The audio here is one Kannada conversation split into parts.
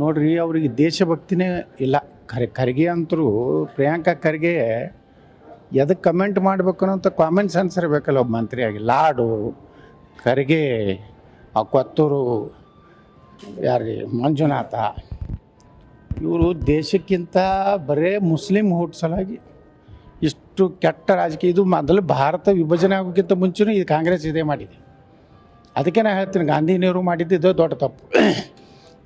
ನೋಡ್ರಿ, ಅವ್ರಿಗೆ ದೇಶಭಕ್ತಿನೇ ಇಲ್ಲ. ಖರೆ, ಖರ್ಗೆ ಅಂತರೂ, ಪ್ರಿಯಾಂಕಾ ಖರ್ಗೆ ಎದಕ್ಕೆ ಕಮೆಂಟ್ ಮಾಡಬೇಕು ಅಂತ ಕಾಮನ್ ಸೆನ್ಸ್ ಇರಬೇಕಲ್ಲ ಒಬ್ಬ ಮಂತ್ರಿಯಾಗಿ. ಲಾಡು, ಖರ್ಗೆ ಆ ಕೊತ್ತೂರು ಯಾರೀ ಮಂಜುನಾಥ, ಇವರು ದೇಶಕ್ಕಿಂತ ಬರೇ ಮುಸ್ಲಿಂ ಸಲಾಗಿ ಇಷ್ಟು ಕೆಟ್ಟ ರಾಜಕೀಯ. ಇದು ಮೊದಲು ಭಾರತ ವಿಭಜನೆ ಆಗೋಕ್ಕಿಂತ ಮುಂಚೆನೂ ಇದು ಕಾಂಗ್ರೆಸ್ ಇದೇ ಮಾಡಿದೆ. ಅದಕ್ಕೆ ನಾನು ಹೇಳ್ತೀನಿ ಗಾಂಧಿ ನೆಹರು ಮಾಡಿದ್ದು ದೊಡ್ಡ ತಪ್ಪು.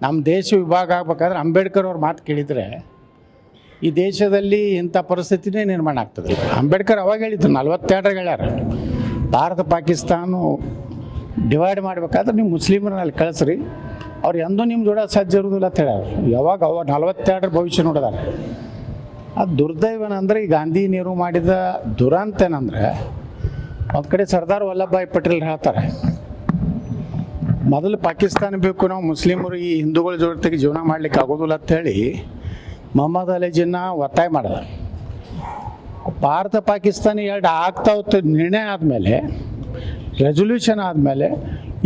ನಮ್ಮ ದೇಶ ವಿಭಾಗ ಆಗ್ಬೇಕಾದ್ರೆ ಅಂಬೇಡ್ಕರ್ ಅವ್ರ ಮಾತು ಕೇಳಿದರೆ ಈ ದೇಶದಲ್ಲಿ ಇಂಥ ಪರಿಸ್ಥಿತಿನೇ ನಿರ್ಮಾಣ ಆಗ್ತದೆ. ಅಂಬೇಡ್ಕರ್ ಅವಾಗ ಹೇಳಿದ್ರು ನಲ್ವತ್ತೆರಡರಾಗ ಹೇಳ್ಯಾರ. ಭಾರತ, ಪಾಕಿಸ್ತಾನ ಡಿವೈಡ್ ಮಾಡಬೇಕಾದ್ರೆ ನೀವು ಮುಸ್ಲಿಮರನ್ನ ಅಲ್ಲಿ ಕಳಿಸ್ರಿ. ಅವ್ರು ಎಂದೂ ನಿಮ್ಮ ಜೋಡ ಸಾಧ್ಯ ಇರೋದಿಲ್ಲ ಅಂತ ಹೇಳ್ಯಾರ. ಯಾವಾಗ ಅವ ನಲ್ವತ್ತೆರಡರ ಭವಿಷ್ಯ ನೋಡಿದಾರೆ ಅದು ದುರ್ದೈವನಂದ್ರೆ ಈ ಗಾಂಧಿ ನೀರು ಮಾಡಿದ ದುರಂತ ಏನಂದ್ರೆ, ಒಂದು ಕಡೆ ಸರ್ದಾರ್ ವಲ್ಲಭಭಾಯಿ ಪಟೇಲ್ ಹೇಳ್ತಾರೆ ಮೊದಲು ಪಾಕಿಸ್ತಾನ ಬೇಕು ನಾವು ಮುಸ್ಲಿಮರು ಈ ಹಿಂದೂಗಳ ಜೊತೆಗೆ ಜೀವನ ಮಾಡ್ಲಿಕ್ಕೆ ಆಗೋದಿಲ್ಲ ಅಂತೇಳಿ ಮೊಹಮ್ಮದ್ ಅಲಿ ಜಿನ್ನ ಒತ್ತಾಯ ಮಾಡಿದ ಭಾರತ, ಪಾಕಿಸ್ತಾನ ಎರಡು ಆಗ್ತಾ ಹೋಗ್ತ ನಿರ್ಣಯ ಆದಮೇಲೆ ರೆಸೊಲ್ಯೂಷನ್ ಆದಮೇಲೆ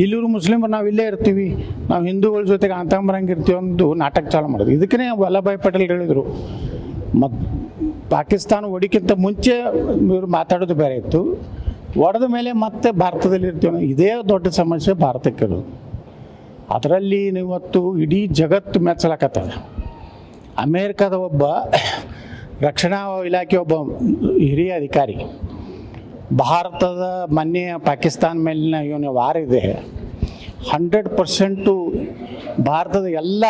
ಇಲ್ಲಿರು ಮುಸ್ಲಿಮರು ನಾವು ಇಲ್ಲೇ ಇರ್ತೀವಿ, ನಾವು ಹಿಂದೂಗಳ ಜೊತೆಗೆ ಅಂತಂಬರಂಗೆ ಇರ್ತೀವಿ ಒಂದು ನಾಟಕ ಚಾಲು ಮಾಡೋದು ಇದಕ್ಕೇ ವಲ್ಲಭಾಯ್ ಪಟೇಲ್ ಹೇಳಿದರು. ಮತ್ತು ಪಾಕಿಸ್ತಾನ ಒಡಿಕಿಂತ ಮುಂಚೆ ಇವರು ಮಾತಾಡೋದು ಬೇರೆ ಇತ್ತು. ಹೊಡೆದ ಮೇಲೆ ಮತ್ತೆ ಭಾರತದಲ್ಲಿ ಇರ್ತೀವಿ ಇದೇ ದೊಡ್ಡ ಸಮಸ್ಯೆ ಭಾರತಕ್ಕೆ ಇರೋದು ಅದರಲ್ಲಿ ಇವತ್ತು ಇಡೀ ಜಗತ್ತು ಮೆಚ್ಚಲಕತ್ತದ ಅಮೇರಿಕಾದ ಒಬ್ಬ ರಕ್ಷಣಾ ಇಲಾಖೆ ಒಬ್ಬ ಹಿರಿಯ ಅಧಿಕಾರಿ, ಭಾರತದ ಮೊನ್ನೆ ಪಾಕಿಸ್ತಾನ ಮೇಲಿನ ಇವನ ವಾರ ಇದೆ. ಹಂಡ್ರೆಡ್ ಪರ್ಸೆಂಟು ಭಾರತದ ಎಲ್ಲ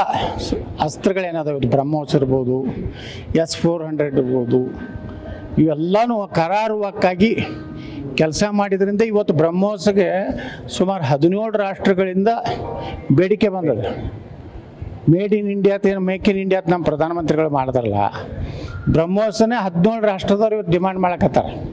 ಅಸ್ತ್ರಗಳೇನಾದವು? ಬ್ರಹ್ಮೋಸ್ ಇರ್ಬೋದು, ಎಸ್ ಫೋರ್ ಹಂಡ್ರೆಡ್ ಇರ್ಬೋದು. ಇವೆಲ್ಲನೂ ಕರಾರುವಕ್ಕಾಗಿ ಕೆಲಸ ಮಾಡಿದ್ರಿಂದ ಇವತ್ತು ಬ್ರಹ್ಮೋಸ್ಗೆ ಸುಮಾರು ಹದಿನೇಳು ರಾಷ್ಟ್ರಗಳಿಂದ ಬೇಡಿಕೆ ಬಂದದೆ ಮೇಡ್ ಇನ್ ಇಂಡಿಯಾ ಏನು ಮೇಕ್ ಇನ್ ಇಂಡಿಯಾ ನಮ್ಮ ಪ್ರಧಾನಮಂತ್ರಿಗಳು ಮಾಡಿದ್ರಲ್ಲ ಬ್ರಹ್ಮೋಸನೇ ಹದಿನೇಳು ರಾಷ್ಟ್ರದವ್ರು ಇವತ್ತು ಡಿಮಾಂಡ್ ಮಾಡಕತ್ತಾರೆ.